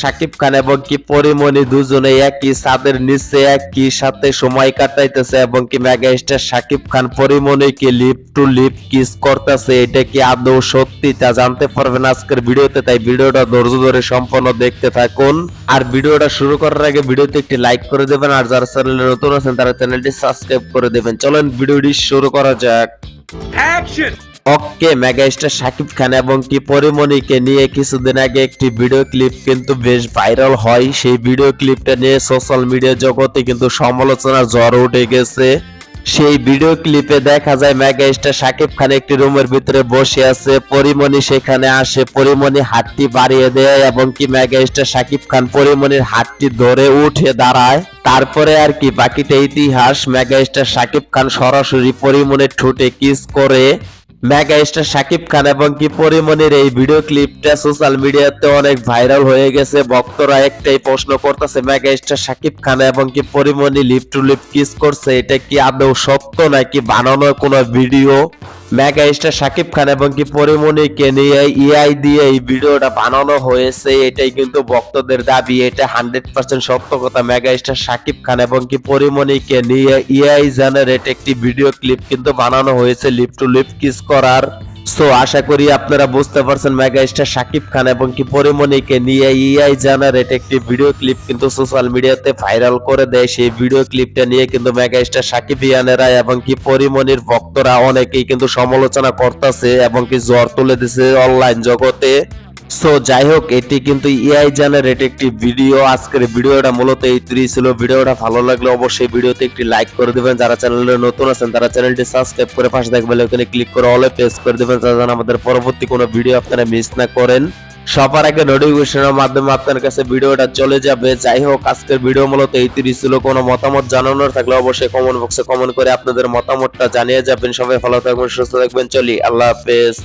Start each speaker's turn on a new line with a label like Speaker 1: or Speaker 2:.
Speaker 1: সাকিব খান এবং কি পরিমণি দুজনে একই ছাদের নিচে, একই সাথে সময় কাটাইতেছে এবং কি মেগা স্টার সাকিব খান পরিমণিকে লিপ টু লিপ কিস করতেছে, এটা কি আদৌ সত্যি তা জানতে পারবেন আজকের ভিডিওতে, তাই ভিডিওটা ধৈর্য ধরে সম্পূর্ণ দেখতে থাকুন। আর ভিডিওটা শুরু করার আগে ভিডিওতে একটি লাইক করে দেবেন, আর যারা চ্যানেলে নতুন আছেন, তারা চ্যানেলটি সাবস্ক্রাইব করে দেবেন। চলেন ভিডিওটি শুরু করা যাক।
Speaker 2: Action!
Speaker 1: Okay mega star Shakib Khan এবং কি পরিমণিকে নিয়ে কিছুদিন আগে একটি ভিডিও ক্লিপ কিন্তু বেশ ভাইরাল হয়। সেই ভিডিও ক্লিপটা নিয়ে সোশ্যাল মিডিয়া জগতে কিন্তু সমালোচনার ঝড় উঠে গেছে। সেই ভিডিও ক্লিপে দেখা যায় মেগা স্টার শাকিব খান একটি রুমের ভিতরে বসে আছে। পরিমণি সেখানে আসে, পরিমণি হাতটি বাড়িয়ে দেয় এবং কি মেগা স্টার শাকিব খান পরিমণির হাতটি ধরে উঠে দাঁড়ায়। তারপরে আর কি, বাকিটা ইতিহাস মেগা স্টার শাকিব খান সরাসরি পরিমণির ঠোঁটে কিস করে মেগা স্টার শাকিব খান এবং কি পরিমনির এই ভিডিও ক্লিপটা সোশ্যাল মিডিয়াতে অনেক ভাইরাল হয়ে গেছে। ভক্তরা একটাই প্রশ্ন করতেছে মেগা স্টার শাকিব খান এবং কি Porimoni lip to lip kiss করছে, এটা কি আদৌ সত্য নাকি বানানোর কোনো ভিডিও মেগা সাকিব খান এবং কি পরিমণিকে নিয়ে ইআই দিয়ে এই ভিডিওটা বানানো হয়েছে, এটাই কিন্তু ভক্তদের দাবি, এটা হান্ড্রেড পার্সেন্ট সত্য কথা। মেগা সাকিব খান এবং কি পরিমণিকে নিয়ে ইআই জেনারেট একটি ভিডিও ক্লিপ কিন্তু বানানো হয়েছে লিপ টু লিপ কিস করার। সো আশা করি আপনারা বুঝতে পারছেন মেগা স্টার শাকিব খান এবং কি পরিমণিকে নিয়ে ইআই জেনারেট একটি ভিডিও ক্লিপ কিন্তু সোশ্যাল মিডিয়াতে ভাইরাল করে দেয়। সেই ভিডিও ক্লিপটা নিয়ে কিন্তু মেগা স্টার সাকিব ইয়ানেরা এবং কি পরিমণির ভক্তরা অনেকেই কিন্তু সমালোচনা করতেছে এবং কি জ্বর তুলে দিছে অনলাইন জগতে। সো যাই হোক এটি কিন্তু ইআই জেনারেট একটি ভিডিও আজকের ভিডিওটা মূলত এই ত্রি ছিল। ভিডিওটা ভালো লাগলে অবশ্যই ভিডিওতে একটি লাইক করে দিবেন। যারা চ্যানেলে নতুন আছেন, তারা চ্যানেলটি সাবস্ক্রাইব করে পাশে থাকবে ওখানে ক্লিক করে অলে প্রেস করে দিবেন, যাতে আমাদের পরবর্তী কোনো ভিডিও আপনারা মিস না করেন। সবার আগে নোটিফিকেশনের মাধ্যমে আপনার কাছে ভিডিওটা চলে যাবে। যাই হোক আজকের ভিডিও মূলত এই ত্রিশ ছিল। কোনো মতামত জানানোর থাকলে অবশ্যই কমেন্ট বক্সে কমেন্ট করে আপনাদের মতামতটা জানিয়ে যাবেন। সবাই ভালো থাকবেন, সুস্থ থাকবেন। চলি, আল্লাহ হাফেজ।